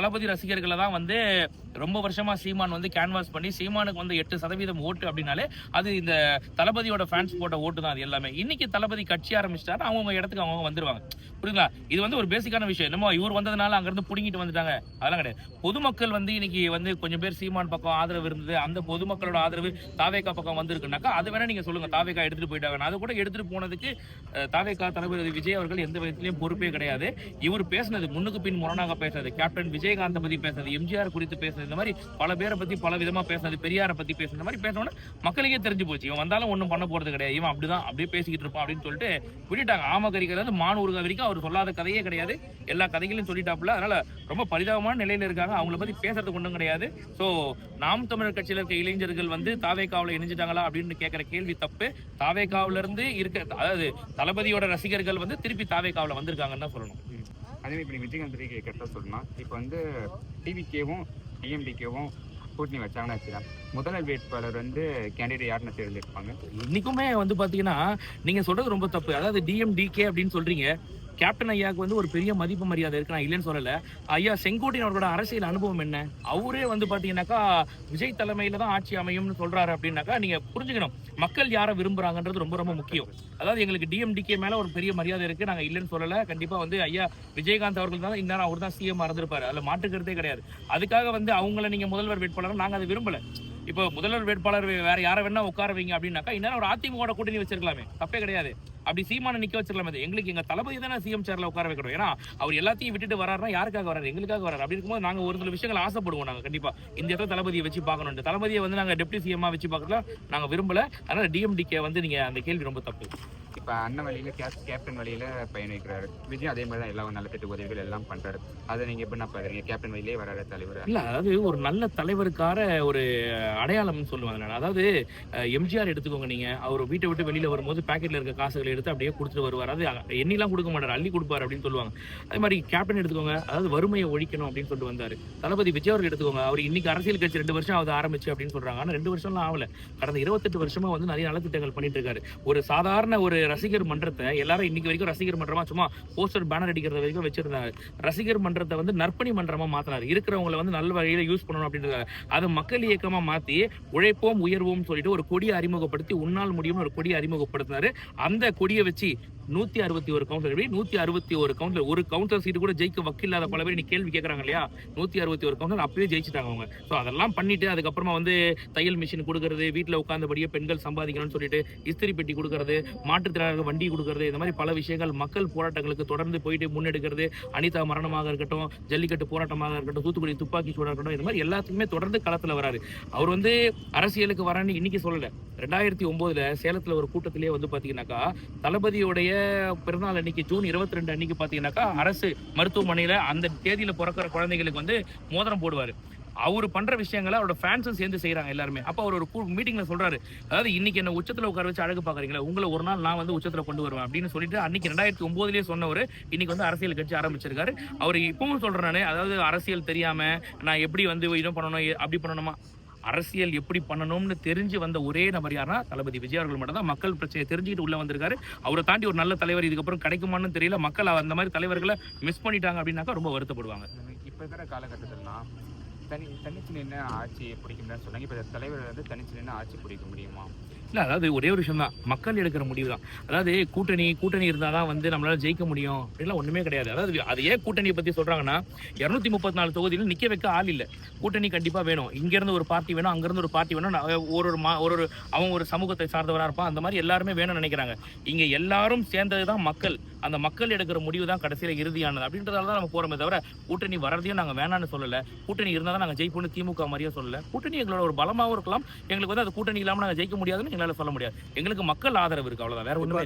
தளபதி ரசிகர்களை தான் வந்து ரொம்ப வருஷமா சீமான் வந்து கேன்வாஸ் பண்ணி சீமானுக்கு வந்து எட்டு சதவீதம் ஓட்டு அப்படின்னாலே அது இந்த தளபதியோட ஃபேன்ஸ் போட்ட ஓட்டு தான் அது எல்லாமே. இன்னைக்கு தளபதி கட்சி ஆரம்பிச்சிட்டாரு அவங்க இடத்துக்கு அவங்க வந்துருவாங்க. புரியுங்களா இது வந்து ஒரு பேசிக்கான விஷயம். என்னமோ இவர் வந்ததுனால அங்கிருந்து புடுங்கிட்டு வந்துட்டாங்க. அதெல்லாம் கிடையாது. பொதுமக்கள் வந்து இன்னைக்கு வந்து கொஞ்சம் பேர் சீமான் பக்கம் ஆதரவு இருந்தது. அந்த பொதுமக்களோட ஆதரவு தாவேக்கா பக்கம் வந்திருக்குனாக்கா அது வேணா நீங்க சொல்லுங்க. தாவேக்கா எடுத்துட்டு போயிட்டாங்க அது கூட எடுத்துட்டு போனதுக்கு தாவேக்கா தளபதி விஜய் அவர்கள் எந்த விதத்திலையும் பொறுப்பே கிடையாது. இவர் பேசினது முன்னுக்கு பின் முரணாக பேசுறது கேப்டன் விஜய் விஜயகாந்த் பத்தி பேசுறது எம்ஜிஆர் குறித்து பேசுறது இந்த மாதிரி பல பேரை பத்தி பல விதமா பேசுறது பெரியாரை பத்தி பேசுறது இந்த மாதிரி பேசணும்னா மக்களுக்கே தெரிஞ்சு போச்சு. இவன் வந்தாலும் ஒண்ணும் பண்ண போறது கிடையாது. இவன் அப்படிதான் அப்படியே பேசிக்கிட்டு இருப்பான் அப்படின்னு சொல்லிட்டு விட்டுட்டாங்க ஆமகரிக்கிறது வந்து மானூருக வரைக்கும் அவர் சொல்லாத கதையே கிடையாது. எல்லா கதைகளையும் சொல்லிட்டாப்புல. அதனால ரொம்ப பரிதாபமான நிலையில இருக்காங்க. அவங்கள பத்தி பேசுறதுக்கு ஒன்றும் கிடையாது. ஸோ நாம் தமிழர் கட்சியில இருக்க இளைஞர்கள் வந்து தாவேக்காவில் இணைஞ்சிட்டாங்களா அப்படின்னு கேட்குற கேள்வி தப்பு. தாவேக்காவிலிருந்து இருக்க அதாவது தளபதியோட ரசிகர்கள் வந்து திருப்பி தாவேக்காவில் வந்திருக்காங்கன்னு தான் சொல்லணும். அதே இப்படி விஜயகாந்த் கரெக்டாக சொல்லணும் இப்போ வந்து டிவிகேவும் டிஎம்டிகேவும் கூட்டணி வச்சாங்கன்னா வச்சுக்கலாம் முதல்வர் வேட்பாளர் வந்து கேண்டிடேட் யாருன்னு தேர்ந்தெடுப்பாங்க? இன்னைக்குமே வந்து பாத்தீங்கன்னா நீங்க சொல்றது ரொம்ப தப்பு. அதாவது டிஎம்டிகே அப்படின்னு சொல்றீங்க. கேப்டன் ஐயாவுக்கு வந்து ஒரு பெரிய மதிப்பு மரியாதை இருக்கு. நான் இல்லைன்னு சொல்லலை. ஐயா செங்கோட்டையன் அவர்களோட அரசியல் அனுபவம் என்ன? அவரே வந்து பார்த்தீங்கன்னாக்கா விஜய் தலைமையில தான் ஆட்சி அமையும்னு சொல்றாரு அப்படின்னாக்கா நீங்க புரிஞ்சுக்கணும். மக்கள் யாரை விரும்புறாங்கன்றது ரொம்ப ரொம்ப முக்கியம். அதாவது எங்களுக்கு டிஎம்டிகே மேல ஒரு பெரிய மரியாதை இருக்கு. நாங்க இல்லைன்னு சொல்லலை. கண்டிப்பா வந்து ஐயா விஜயகாந்த் அவர்கள் தான் இந்நேரம் அவர் தான் சிஎம் இருந்திருப்பாரு. அதில் மாற்றுக்கிறதே கிடையாது. அதுக்காக வந்து அவங்கள நீங்க முதல்வர் வேட்பாளர் நாங்க அதை விரும்பல. இப்போ முதல்வர் வேட்பாளர் வேற யாரை வேணா உட்கார வைங்க அப்படின்னாக்கா இந்நேரம் ஒரு அதிமுக கூட்டணி வச்சிருக்கலாமே. தப்பே கிடையாது. அப்படி சீமான நிக்க வச்சிருக்கலாமே அது எங்களுக்கு எங்க தளபதி தானே சிஎம் சேர்ல உட்கார வைக்கணும். ஏன்னா அவர் எல்லாத்தையும் விட்டுட்டு வராருன்னா யாருக்காக வராரு எங்களுக்காக வராரு அப்படி இருக்கும்போது நாங்க ஒரு சில விஷயங்கள் ஆசைப்படுவோம் நாங்க கண்டிப்பா. இந்த இடத்துல தளபதியை வச்சு பார்க்கணும். தளபதியை வந்து நாங்க டெப்டி சிஎம்மா வச்சு பார்க்கலாம் நாங்க விரும்பல. அதனால டிஎம்டிகே வந்து நீங்க அந்த கேள்வி ரொம்ப தப்பு. இப்போ அண்ணன் வழியில கேப் கேப்டன் வழியில பயணிக்கிறாரு விஜய் அதே மாதிரி தான் எல்லா நலத்திட்ட உதவிகள் எல்லாம் பண்றாரு. அதை நீங்க எப்படி நான் பாக்குறீங்க? கேப்டன் வழியிலே வராரு தலைவர். இல்ல அதாவது ஒரு நல்ல தலைவருக்கார ஒரு அடையாளம்னு சொல்லுவாங்க நான் அதாவது எம்ஜிஆர் எடுத்துக்கோங்க நீங்க. அவர் வீட்டை விட்டு வெளியில வரும்போது பாக்கெட்ல இருக்க காசுகளை எடுத்து அப்படியே கொடுத்துட்டு வருவார். அது எண்ணிலாம் கொடுக்க மாட்டார். அள்ளி கொடுப்பாரு அப்படின்னு சொல்லுவாங்க. அதே மாதிரி கேப்டன் எடுத்துக்கோங்க. அதாவது வறுமையை ஒழிக்கணும் அப்படின்னு சொல்லிட்டு வந்தார். தளபதி விஜய் அவர்கள் எடுத்துக்கோங்க. அவர் இன்னைக்கு அரசியல் கட்சி ரெண்டு வருஷம் ஆகுது ஆரம்பிச்சு அப்படின்னு சொல்றாங்க. ஆனால் ரெண்டு வருஷம்லாம் ஆகல. கடந்த இருபத்தெட்டு வருஷமா வந்து நிறைய நலத்திட்டங்கள் பண்ணிட்டு இருக்காரு. ஒரு சாதாரண ஒரு ரசிகர் மன்றத்தை எல்லாரும் இன்னைக்கு வரைக்கும் ரசிகர் மன்றமா சும்மா போஸ்டர் பேனர் அடிக்கிறது வரைக்கும் வச்சிருந்தாங்க ரசிகர் மன்றத்தை வந்து நற்பணி மன்றமா மாற்றினார் இருக்கிறவங்கள வந்து நல்ல வகையில யூஸ் பண்ணணும் அப்படின்றது அதை மக்கள் இயக்கமா மாத்தி உழைப்போம் உயர்வோம் சொல்லிட்டு ஒரு கொடி அறிமுகப்படுத்தி உன்னால் முடியும்னு ஒரு கொடி அறிமுகப்படுத்தினாரு. அந்த கொடியை வச்சு நூத்தி அறுபத்தி ஒரு கவுண்டர் எப்படி? நூத்தி அறுபத்தி ஒரு கவுண்டர் ஒரு கவுண்டர் சீட்டு கூட ஜெயிக்க வக்கில்லாத பல பேர் நீ கேள்வி கேட்கறாங்க இல்லையா? நூத்தி அறுபத்தி ஒரு கவுண்டர் அப்பயே ஜெயிச்சிட்டாங்க அவங்க. ஸோ அதெல்லாம் பண்ணிட்டு அதுக்கப்புறமா வந்து தையல் மிஷின் கொடுக்கறது வீட்டில் உட்காந்தபடியே பெண்கள் சம்பாதிக்கணும்னு சொல்லிட்டு இஸ்திரி பெட்டி கொடுக்கறது மாற்றுத்திறனாளர்கள் வண்டி கொடுக்கறது இந்த மாதிரி பல விஷயங்கள் மக்கள் போராட்டங்களுக்கு தொடர்ந்து போயிட்டு முன்னெடுக்கிறது. அனிதா மரணமாக இருக்கட்டும் ஜல்லிக்கட்டு போராட்டமாக இருக்கட்டும் தூத்துக்குடி துப்பாக்கி சூடாக இருக்கட்டும் இந்த மாதிரி எல்லாத்துக்குமே தொடர்ந்து களத்தில் வராரு. அவர் வந்து அரசியலுக்கு வரேன்னு இன்னைக்கு சொல்லலை. ரெண்டாயிரத்தி ஒன்பதுல சேலத்தில் ஒரு கூட்டத்திலேயே வந்து பார்த்தீங்கன்னாக்கா தளபதியுடைய பிறந்தநாள் அன்னைக்கு ஜூன் இருபத்தி ரெண்டு அன்னைக்கு பார்த்தீங்கன்னாக்கா அரசு மருத்துவமனையில் அந்த தேதியில் பிறக்கிற குழந்தைகளுக்கு வந்து மோதிரம் போடுவார். அவர் பண்ற விஷயங்களை அவரோட ஃபேன்ஸும் சேர்ந்து செய்கிறாங்க எல்லாருமே. அப்போ அவர் ஒரு மீட்டிங்ல சொல்றாரு அதாவது இன்னைக்கு என்ன உச்சத்துல உட்கார வச்சு அழகு பாக்குறீங்களா உங்களை ஒரு நாள் நான் வந்து உச்சத்துல கொண்டு வருவேன் அப்படின்னு சொல்லிட்டு அன்னைக்கு ரெண்டாயிரத்தி ஒன்பதுலயே சொன்னவர் இன்னைக்கு வந்து அரசியல் கட்சி ஆரம்பிச்சிருக்காரு. அவர் இப்பவும் சொல்றேன் நானு அதாவது அரசியல் தெரியாம நான் எப்படி வந்து இது பண்ணணும் அப்படி பண்ணணுமா? அரசியல் எப்படி பண்ணணும்னு தெரிஞ்சு வந்த ஒரே நபர் யாருன்னா தளபதி விஜய் அவர்கள் மட்டும் தான் மக்கள் பிரச்சனையை தெரிஞ்சுக்கிட்டு உள்ள வந்திருக்காரு. அவரை தாண்டி ஒரு நல்ல தலைவர் இதுக்கப்புறம் கிடைக்குமான்னு தெரியல. மக்கள் அந்த மாதிரி தலைவர்களை மிஸ் பண்ணிட்டாங்க அப்படின்னாக்கா ரொம்ப வருத்தப்படுவாங்க. இப்போ இருக்கிற காலகட்டத்திலாம் தனி தனிச்சு நின்று ஆட்சி பிடிக்க முடியாதுன்னு சொன்னாங்க இப்போ தலைவர் வந்து தனிச்சு நின்று ஆட்சி பிடிக்க முடியுமா? இல்லை அதாவது ஒரே ஒரு விஷயம் தான் மக்கள் எடுக்கிற முடிவு தான் அதாவது கூட்டணி கூட்டணி இருந்தால் தான் வந்து நம்மளால் ஜெயிக்க முடியும். அப்படிலாம் ஒன்றுமே கிடையாது. அதாவது அது ஏன் கூட்டணியை பற்றி சொல்கிறாங்கன்னா இரநூத்தி முப்பத்தி நாலு தொகுதியில் நிற்க வைக்க ஆள் இல்லை. கூட்டணி கண்டிப்பாக வேணும். இங்கேருந்து ஒரு பார்ட்டி வேணும் அங்கேருந்து ஒரு பார்ட்டி வேணும் ஒரு ஒரு மா ஒரு ஒரு அவன் ஒரு சமூகத்தை சார்ந்தவராக இருப்பான். அந்த மாதிரி எல்லாருமே வேணும்னு நினைக்கிறாங்க. இங்கே எல்லாரும் சேர்ந்தது தான் மக்கள். அந்த மக்கள் எடுக்கிற முடிவு தான் கடைசியில் இறுதியானது. அப்படின்றதால தான் நம்ம போகிறோமே தவிர கூட்டணி வரதையும் நாங்கள் வேணாம்னு சொல்லலை. கூட்டணி இருந்தால் தான் நாங்கள் ஜெயிப்போம்னு திமுக மாதிரியே சொல்லலை. கூட்டணி எங்களோட ஒரு பலமாகவும் இருக்கலாம். எங்களுக்கு வந்து அது கூட்டணி இல்லாமல் நாங்கள் ஜெயிக்க முடியாதுன்னு எங்களால சொல்ல முடியாது. எங்களுக்கு மக்கள் ஆதரவு இருக்கு அவ்வளவுதான். வேற ஒண்ணுமே